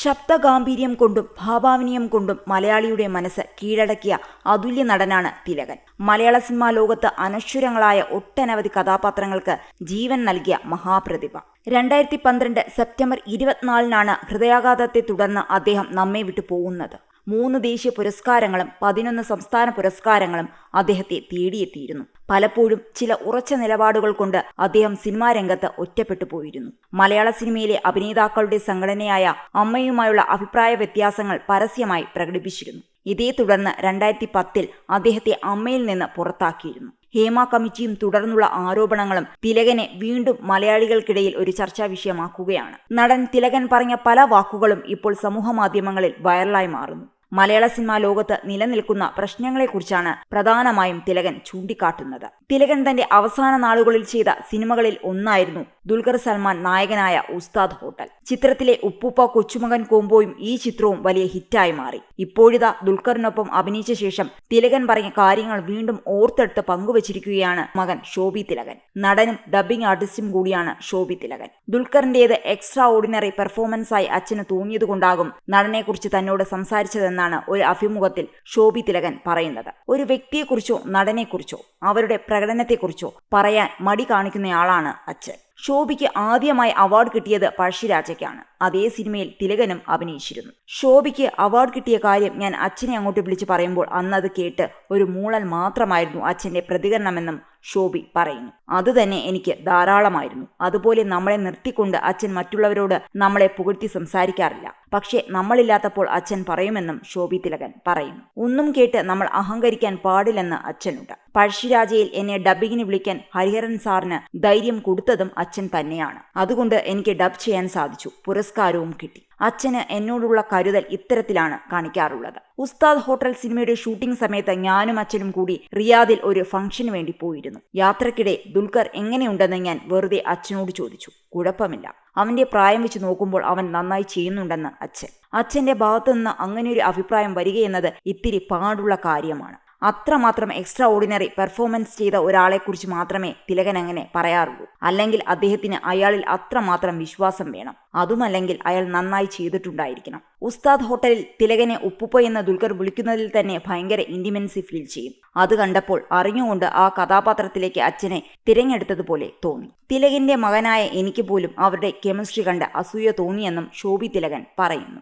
ശബ്ദഗാംഭീര്യം കൊണ്ടും ഭാവാവിനിയം കൊണ്ടും മലയാളിയുടെ മനസ്സ് കീഴടക്കിയ അതുല്യ നടനാണ് തിലകൻ. മലയാള സിനിമാ ലോകത്ത് അനശ്വരങ്ങളായ ഒട്ടനവധി കഥാപാത്രങ്ങൾക്ക് ജീവൻ നൽകിയ മഹാപ്രതിഭ. രണ്ടായിരത്തി പന്ത്രണ്ട് സെപ്റ്റംബർ ഇരുപത്തിനാലിനാണ് ഹൃദയാഘാതത്തെ തുടർന്ന് അദ്ദേഹം നമ്മെ വിട്ടു പോകുന്നത്. മൂന്ന് ദേശീയ പുരസ്കാരങ്ങളും പതിനൊന്ന് സംസ്ഥാന പുരസ്കാരങ്ങളും അദ്ദേഹത്തെ തേടിയെത്തിയിരുന്നു. പലപ്പോഴും ചില ഉറച്ച നിലപാടുകൾ കൊണ്ട് അദ്ദേഹം സിനിമാ രംഗത്ത് ഒറ്റപ്പെട്ടു പോയിരുന്നു. മലയാള സിനിമയിലെ അഭിനേതാക്കളുടെ സംഘടനയായ അമ്മയുമായുള്ള അഭിപ്രായ വ്യത്യാസങ്ങൾ പരസ്യമായി പ്രകടിപ്പിച്ചിരുന്നു. ഇതേ തുടർന്ന് രണ്ടായിരത്തി പത്തിൽ അദ്ദേഹത്തെ അമ്മയിൽ നിന്ന് പുറത്താക്കിയിരുന്നു. ഹേമ കമ്മിറ്റിയും തുടർന്നുള്ള ആരോപണങ്ങളും തിലകനെ വീണ്ടും മലയാളികൾക്കിടയിൽ ഒരു ചർച്ചാ വിഷയമാക്കുകയാണ്. നടൻ തിലകൻ പറഞ്ഞ പല വാക്കുകളും ഇപ്പോൾ സമൂഹ മാധ്യമങ്ങളിൽ വൈറലായി മാറുന്നു. മലയാള സിനിമാ ലോകത്ത് നിലനിൽക്കുന്ന പ്രശ്നങ്ങളെക്കുറിച്ചാണ് പ്രധാനമായും തിലകൻ ചൂണ്ടിക്കാട്ടുന്നത്. തിലകൻ തന്റെ അവസാന നാളുകളിൽ ചെയ്ത സിനിമകളിൽ ഒന്നായിരുന്നു ദുൽഖർ സൽമാൻ നായകനായ ഉസ്താദ് ഹോട്ടൽ. ചിത്രത്തിലെ ഉപ്പൂപ്പ കൊച്ചുമകൻ കോംബോയും ഈ ചിത്രവും വലിയ ഹിറ്റായി മാറി. ഇപ്പോഴിതാ ദുൽഖറിനൊപ്പം അഭിനയിച്ച ശേഷം തിലകൻ പറഞ്ഞ കാര്യങ്ങൾ വീണ്ടും ഓർത്തെടുത്ത് പങ്കുവച്ചിരിക്കുകയാണ് മകൻ ശോഭി തിലകൻ. നടനും ഡബ്ബിംഗ് ആർട്ടിസ്റ്റും കൂടിയാണ് ശോഭി തിലകൻ. ദുൽഖറിന്റേത് എക്സ്ട്രാ ഓർഡിനറി പെർഫോമൻസായി അച്ഛന് തോന്നിയതുകൊണ്ടാകും നടനെക്കുറിച്ച് തന്നോട് സംസാരിച്ചതെന്നാണ് ഒരു അഭിമുഖത്തിൽ ശോഭി തിലകൻ പറയുന്നത്. ഒരു വ്യക്തിയെക്കുറിച്ചോ നടനെക്കുറിച്ചോ അവരുടെ പ്രകടനത്തെക്കുറിച്ചോ പറയാൻ മടി കാണിക്കുന്നയാളാണ് അച്ഛൻ. ശോഭിക്ക് ആദ്യമായി അവാർഡ് കിട്ടിയത് പഴശ്ശിരാജയ്ക്കാണ് അതേ സിനിമയിൽ തിലകനും അഭിനയിച്ചിരുന്നു. ശോഭിക്ക് അവാർഡ് കിട്ടിയ കാര്യം ഞാൻ അച്ഛനെ അങ്ങോട്ട് വിളിച്ച് പറയുമ്പോൾ അന്നത് കേട്ട് ഒരു മൂളൽ മാത്രമായിരുന്നു അച്ഛന്റെ പ്രതികരണമെന്നും ശോഭി പറയുന്നു. അതുതന്നെ എനിക്ക് ധാരാളമായിരുന്നു. അതുപോലെ നമ്മളെ നിർത്തിക്കൊണ്ട് അച്ഛൻ മറ്റുള്ളവരോട് നമ്മളെ പുകഴ്ത്തി സംസാരിക്കാറില്ല. പക്ഷേ നമ്മളില്ലാത്തപ്പോൾ അച്ഛൻ പറയുമെന്നും ശോഭി തിലകൻ പറയുന്നു. ഒന്നും കേട്ട് നമ്മൾ അഹങ്കരിക്കാൻ പാടില്ലെന്ന് അച്ഛനുണ്ട്. പഴശ്ശിരാജയിൽ എന്നെ ഡബ്ബിങ്ങിന് വിളിക്കാൻ ഹരിഹരൻ സാറിന് ധൈര്യം കൊടുത്തതും അച്ഛൻ തന്നെയാണ്. അതുകൊണ്ട് എനിക്ക് ഡബ് ചെയ്യാൻ സാധിച്ചു. പുരസ്കാരവും കിട്ടി. അച്ഛന് എന്നോടുള്ള കരുതൽ ഇത്തരത്തിലാണ് കാണിക്കാറുള്ളത്. ഉസ്താദ് ഹോട്ടൽ സിനിമയുടെ ഷൂട്ടിംഗ് സമയത്ത് ഞാനും അച്ഛനും കൂടി റിയാദിൽ ഒരു ഫംഗ്ഷന് വേണ്ടി പോയിരുന്നു. യാത്രക്കിടെ ദുൽഖർ എങ്ങനെയുണ്ടെന്ന് ഞാൻ വെറുതെ അച്ഛനോട് ചോദിച്ചു. കുഴപ്പമില്ല. അവന്റെ പ്രായം വെച്ച് നോക്കുമ്പോൾ അവൻ നന്നായി ചെയ്യുന്നുണ്ടെന്ന് അച്ഛൻ. അച്ഛന്റെ ഭാഗത്തു ഭാഗത്തുനിന്ന് അങ്ങനെയൊരു അഭിപ്രായം വരികയെന്നത് ഇത്തിരി പാടുള്ള കാര്യമാണ്. അത്രമാത്രം എക്സ്ട്രാ ഓർഡിനറി പെർഫോമൻസ് ചെയ്ത ഒരാളെക്കുറിച്ച് മാത്രമേ തിലകൻ അങ്ങനെ പറയാറുള്ളൂ. അല്ലെങ്കിൽ അദ്ദേഹത്തിന് അയാളിൽ അത്രമാത്രം വിശ്വാസം വേണം. അതുമല്ലെങ്കിൽ അയാൾ നന്നായി ചെയ്തിട്ടുണ്ടായിരിക്കണം. ഉസ്താദ് ഹോട്ടലിൽ തിലകനെ ഉപ്പുപ്പ എന്ന ദുൽഖർ വിളിക്കുന്നതിൽ തന്നെ ഭയങ്കര ഇന്റിമൻസി ഫീൽ ചെയ്യും. അത് കണ്ടപ്പോൾ അറിഞ്ഞുകൊണ്ട് ആ കഥാപാത്രത്തിലേക്ക് അച്ഛനെ തിരഞ്ഞെടുത്തതുപോലെ തോന്നി. തിലകന്റെ മകനായ എനിക്ക് പോലും അവരുടെ കെമിസ്ട്രി കണ്ട് അസൂയ തോന്നിയെന്നും ശോഭി തിലകൻ പറയുന്നു.